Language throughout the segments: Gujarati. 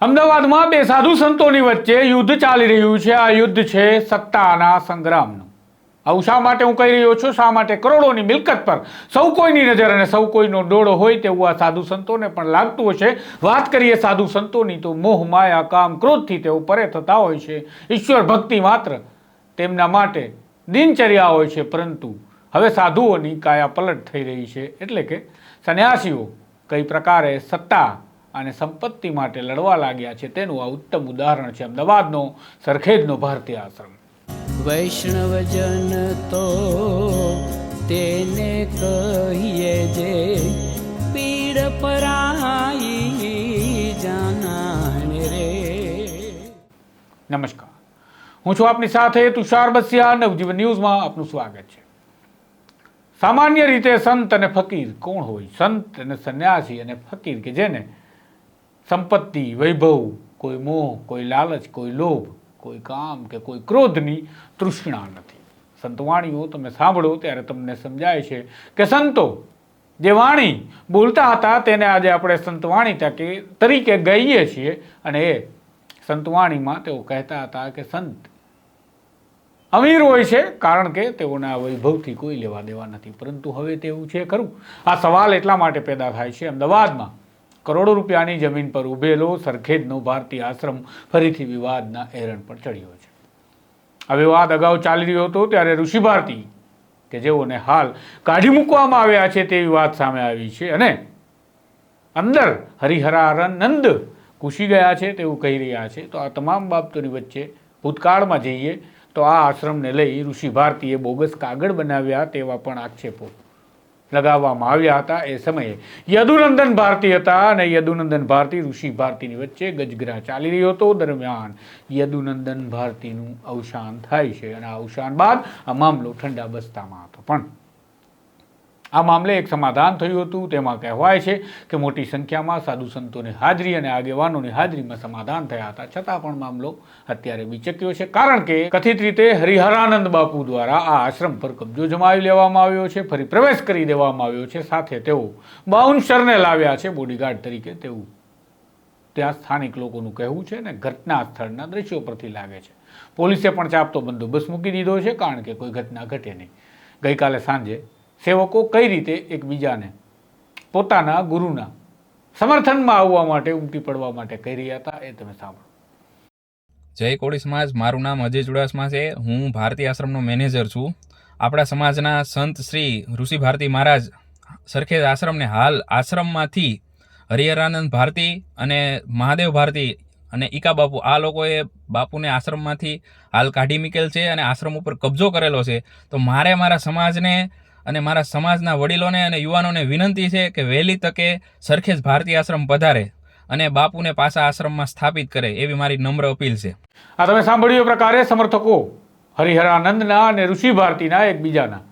અમદાવાદમાં બે સાધુ સંતોની વચ્ચે યુદ્ધ ચાલી રહ્યું છે. આ યુદ્ધ છે સત્તાના સંગ્રામનું. આવું શા માટે હું કહી રહ્યો છું? શા માટે કરોડોની મિલકત પર? સૌ કોઈની નજર અને સૌ કોઈનો ડોળો હોય તેવું આ સાધુ સંતોને પણ લાગતું હશે. વાત કરીએ સાધુ સંતોની તો મોહ, માયા, કામ, ક્રોધથી તેઓ પરે થતા હોય છે. ઈશ્વર ભક્તિ માત્ર તેમના માટે દિનચર્યા હોય છે, પરંતુ હવે સાધુઓની કાયા પલટ થઈ રહી છે. એટલે કે, સન્યાસીઓ કઈ પ્રકારે સત્તા અને સંપત્તિ માટે લડવા લાગ્યા છે તેનું આ ઉત્તમ ઉદાહરણ છે અમદાવાદનો સરખેજનો ભારતીય આશ્રમ. વૈષ્ણવજન તો તેને કહીએ જે પીડ પરાઈ જાનાને રે. નમસ્કાર. હું છું આપની સાથે તુષાર બસિયા. નવજીવન ન્યૂઝમાં આપનું સ્વાગત છે. સામાન્ય રીતે સંત અને ફકીર કોણ હોય? સંત અને સંન્યાસી અને ફકીર કે જેને સંપત્તિ, વૈભવ, કોઈ મોહ, કોઈ લાલચ, કોઈ લોભ, કોઈ કામ કે કોઈ ક્રોધની તૃષ્ણા નથી. સંતવાણીઓ તમે સાંભળો ત્યારે તમને સમજાય છે કે સંતો જે વાણી બોલતા હતા તેને આજે આપણે સંતવાણી તરીકે ગઈએ છીએ અને એ સંતવાણીમાં તેઓ કહેતા હતા કે સંત અમીર હોય છે કારણ કે તેઓના વૈભવથી કોઈ લેવા દેવા નથી. પરંતુ હવે તેવું છે ખરું. આ સવાલ એટલા માટે પેદા થાય છે અમદાવાદમાં. કરોડો રૂપિયાની જમીન પર ઉભેલો સરખેજનો ભારતીય આશ્રમ ફરીથી વિવાદના એરણ પર ચડ્યો છે. આ વિવાદ અગાઉ ચાલી રહ્યો હતો ત્યારે ઋષિ ભારતી કે જેઓને હાલ કાઢી મૂકવામાં આવ્યા છે તેવી વાત સામે આવી છે અને અંદર હરિહરાનંદ ઘૂસી ગયા છે તેવું કહી રહ્યા છે. તો આ તમામ બાબતોની વચ્ચે ભૂતકાળમાં જઈએ તો આ આશ્રમને લઈ ઋષિ ભારતીએ બોગસ કાગળ બનાવ્યા તેવા પણ આક્ષેપો લગાવવામાં આવ્યા હતા એ સમયે. યદુનંદન ભારતી હતા અને યદુનંદન ભારતી ઋષિ ભારતીની વચ્ચે ગજગ્રા ચાલી રહ્યો હતો. દરમિયાન યદુનંદન ભારતીનું અવસાન થાય છે અને આ અવસાન બાદ આ મામલો ઠંડા બસ્તામાં હતો પણ. આ મામલે એક સમાધાન થયું હતું. તેમાં કહેવાય છે કે મોટી સંખ્યામાં સાધુ સંતોની હાજરી અને આગેવાનોની હાજરીમાં સમાધાન થયા હતા. છતાં પણ મામલો અત્યારે વિચક્યો છે. કારણ કે કથિત રીતે હરિહરાનંદ બાપુ દ્વારા આ આશ્રમ પર કબજો જમાવી લેવામાં આવ્યો છે. ફરી પ્રવેશ કરી દેવામાં આવ્યો છે. સાથે તેઓ બાઉન્સરને લાવ્યા છે. બોડીગાર્ડ તરીકે તેવું ત્યાં સ્થાનિક લોકોનું કહેવું છે અને ઘટના સ્થળના દ્રશ્યો પરથી લાગે છે. પોલીસે પણ ચાપતો બંદોબસ્ત મૂકી દીધો છે કારણ કે કોઈ ઘટના ઘટે નહીં. ગઈકાલે સાંજે સેવકો કઈ રીતે એકબીજાને પોતાના ગુરુના સમર્થનમાં આવવા માટે ઉમટી પડવા માટે કહી રહ્યા હતા એ તમે સાંભળો. જય કોળી સમાજ, મારું નામ અજય ચુડાસમા છે. હું ભારતીય આશ્રમનો મેનેજર છું. આપણા સમાજના સંત શ્રી ઋષિ ભારતી મહારાજ સરખેજ આશ્રમને હાલ આશ્રમમાંથી હરિહરાનંદ ભારતી અને મહાદેવ ભારતી અને ઈકા બાપુ, આ લોકોએ બાપુને આશ્રમમાંથી હાલ કાઢી મૂકેલ છે અને આશ્રમ ઉપર કબજો કરેલો છે. તો મારે મારા સમાજને અને મારા સમાજના વડીલોને અને યુવાનોને વિનંતી છે કે વહેલી તકે સરખેજ ભારતીય આશ્રમ પધારે અને બાપુને પાછા આશ્રમમાં સ્થાપિત કરે એવી મારી નમ્ર અપીલ છે. આ તમે સાંભળ્યું એ પ્રકારે સમર્થકો હરિહરાનંદના અને ઋષિ ભારતીના એકબીજાના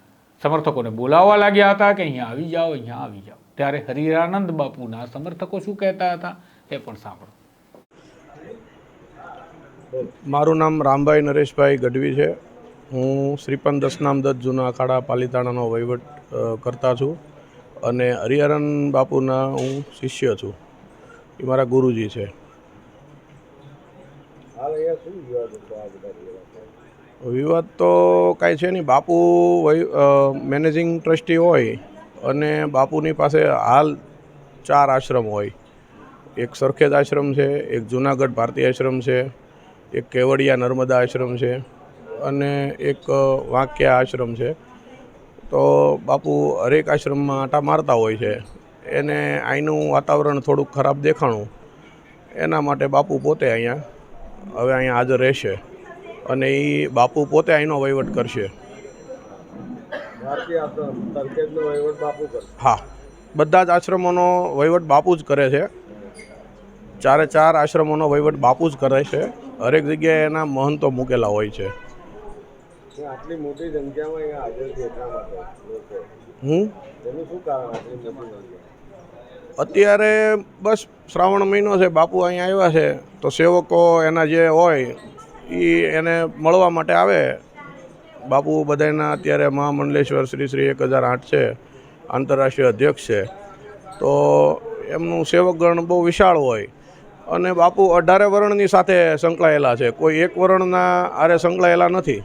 સમર્થકોને બોલાવવા લાગ્યા હતા કે અહીંયા આવી જાઓ અહીંયા આવી જાઓ. ત્યારે હરિહરાનંદ બાપુના સમર્થકો શું કહેતા હતા એ પણ સાંભળો. મારું નામ રામભાઈ નરેશભાઈ ગઢવી છે. હું શ્રીપંત દસનામ દત્ત જૂના અખાડા પાલીતાણાનો વહીવટ કરતા છું અને હરિહરન બાપુના હું શિષ્ય છું. એ મારા ગુરુજી છે. વિવાદ તો કાંઈ છે નહીં. બાપુ મેનેજિંગ ટ્રસ્ટી હોય અને બાપુની પાસે હાલ ચાર આશ્રમ હોય. એક સરખેજ આશ્રમ છે એક જૂનાગઢ ભારતીય આશ્રમ છે એક કેવડિયા નર્મદા આશ્રમ છે. અને એક વાંક્ય આશ્રમ છે. તો બાપુ હરેક આશ્રમમાં આંટા મારતા હોય છે. એને અહીંનું વાતાવરણ થોડુંક ખરાબ દેખાણું. એના માટે બાપુ પોતે અહીંયા હવે અહીંયા હાજર રહેશે. અને એ બાપુ પોતે અહીંનો વહીવટ કરશે. હા. બધા જ આશ્રમોનો વહીવટ બાપુ જ કરે છે. ચારે ચાર આશ્રમોનો વહીવટ બાપુ જ કરે છે. હરેક જગ્યાએ એના મહંતો મૂકેલા હોય છે. આટલી મોટી સંખ્યામાં અહીંયા હાજર છે એટલા માટે લોકો. હું? એનું શું કારણ આટલી મોટી અત્યારે બસ શ્રાવણ મહિનો છે બાપુ અહીંયા આવ્યા છે તો સેવકો એના જે હોય એ એને મળવા માટે આવે. બાપુ બધાના અત્યારે મહામંડલેશ્વર શ્રી શ્રી એક હજાર આઠ છે આંતરરાષ્ટ્રીય અધ્યક્ષ છે. તો એમનું સેવકગણ બહુ વિશાળ હોય. અને બાપુ અઢારે વર્ણની સાથે સંકળાયેલા છે. કોઈ એક વર્ણના આરે સંકળાયેલા નથી.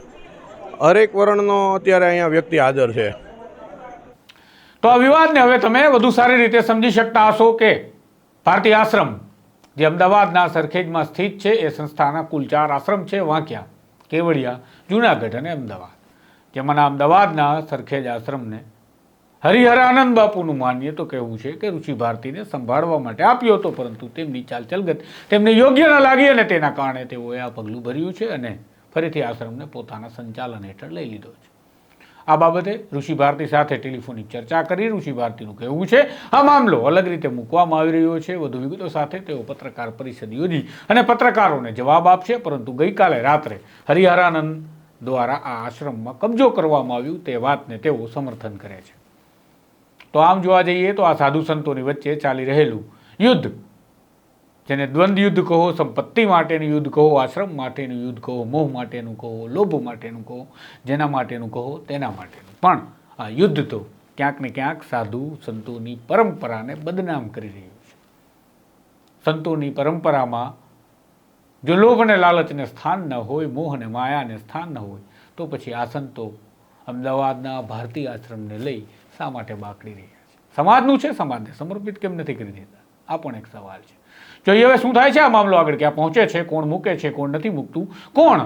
હરેક વર્ણનો અત્યારે અહીંયા વ્યક્તિ હાજર છે. તો આ વિવાદને હવે તમે વધુ સારી રીતે સમજી શકતા હશો કે ભારતીય આશ્રમ, જે અમદાવાદના સરખેજમાં સ્થિત છે, એ સંસ્થાના કુલ ચાર આશ્રમ છે, વાંકિયા, કેવડિયા, જુનાગઢ અને અમદાવાદ. જેમાંના અમદાવાદના સરખેજ આશ્રમને હરિહરાનંદ બાપુનું માનીએ તો કહેવું છે કે ઋષિ ભારતીને સંભાળવા માટે આપ્યો હતો, પરંતુ તેમની ચાલચલગત, તેમને યોગ્ય ન લાગી અને તેના કારણે તેઓએ આ પગલું ભર્યું છે અને ફરીથી આશ્રમને પોતાના સંચાલન હેઠળ લઈ લીધો છે. આ બાબતે ઋષિ ભારતી સાથે ટેલિફોનિક ચર્ચા કરી ઋષિ ભારતીનું કહેવું છે, આ મામલો અલગ રીતે મૂકવામાં આવી રહ્યો છે. વધુ વિગતો સાથે તેઓ પત્રકાર પરિષદ યોજી અને પત્રકારોને જવાબ આપશે, પરંતુ ગઈકાલે રાત્રે હરિહરાનંદ દ્વારા આ આશ્રમમાં કબજો કરવામાં આવ્યું તે વાતને તેઓ સમર્થન કરે છે. તો આમ જોવા જઈએ તો આ સાધુ સંતોની વચ્ચે ચાલી રહેલું યુદ્ધ જેને દ્વંદ યુદ્ધ કહો, સંપત્તિ માટેનું યુદ્ધ કહો, આશ્રમ માટેનું યુદ્ધ કહો, મોહ માટેનું કહો, લોભ માટેનું કહો, જેના માટેનું કહો, તેના માટેનું. પણ આ યુદ્ધ તો ક્યાંક ને ક્યાંક સાધુ સંતોની પરંપરાને બદનામ કરી રહ્યું છે. સંતોની પરંપરામાં જો લોભ અને લાલચને સ્થાન ન હોય, મોહ અને માયાને સ્થાન ન હોય, તો પછી આ સંતો અમદાવાદના ભારતીય આશ્રમને લઈ શા માટે બાકડી રહ્યા છે? સમાજનું છે? સમાજને સમર્પિત કેમ નથી કરી દેતા? આ પણ એક સવાલ છે. જોઈએ હવે શું થાય છે? આ મામલો આગળ ક્યાં પહોંચે છે? કોણ મૂકે છે? કોણ નથી મૂકતું? કોણ?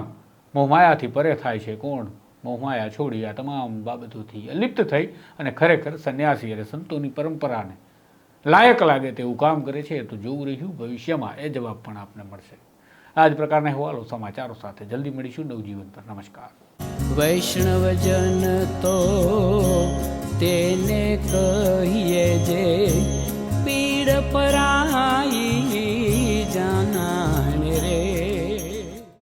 મોહમાયાથી પરે થાય છે. કોણ? મોહમાયા છોડી આ તમામ બાબતોથી અલિપ્ત થઈ અને ખરેખર સંન્યાસી અને સંતોની પરંપરાને લાયક લાગે તેવું કામ કરે છે. તો જોવું રહ્યું. ભવિષ્યમાં એ જવાબ પણ આપને મળશે. આ જ પ્રકારના અહેવાલો સમાચારો સાથે જલ્દી મળીશું. નવજીવન પર નમસ્કાર. વૈષ્ણવજન તો તેને કહીએ જે પીડ પરાઈ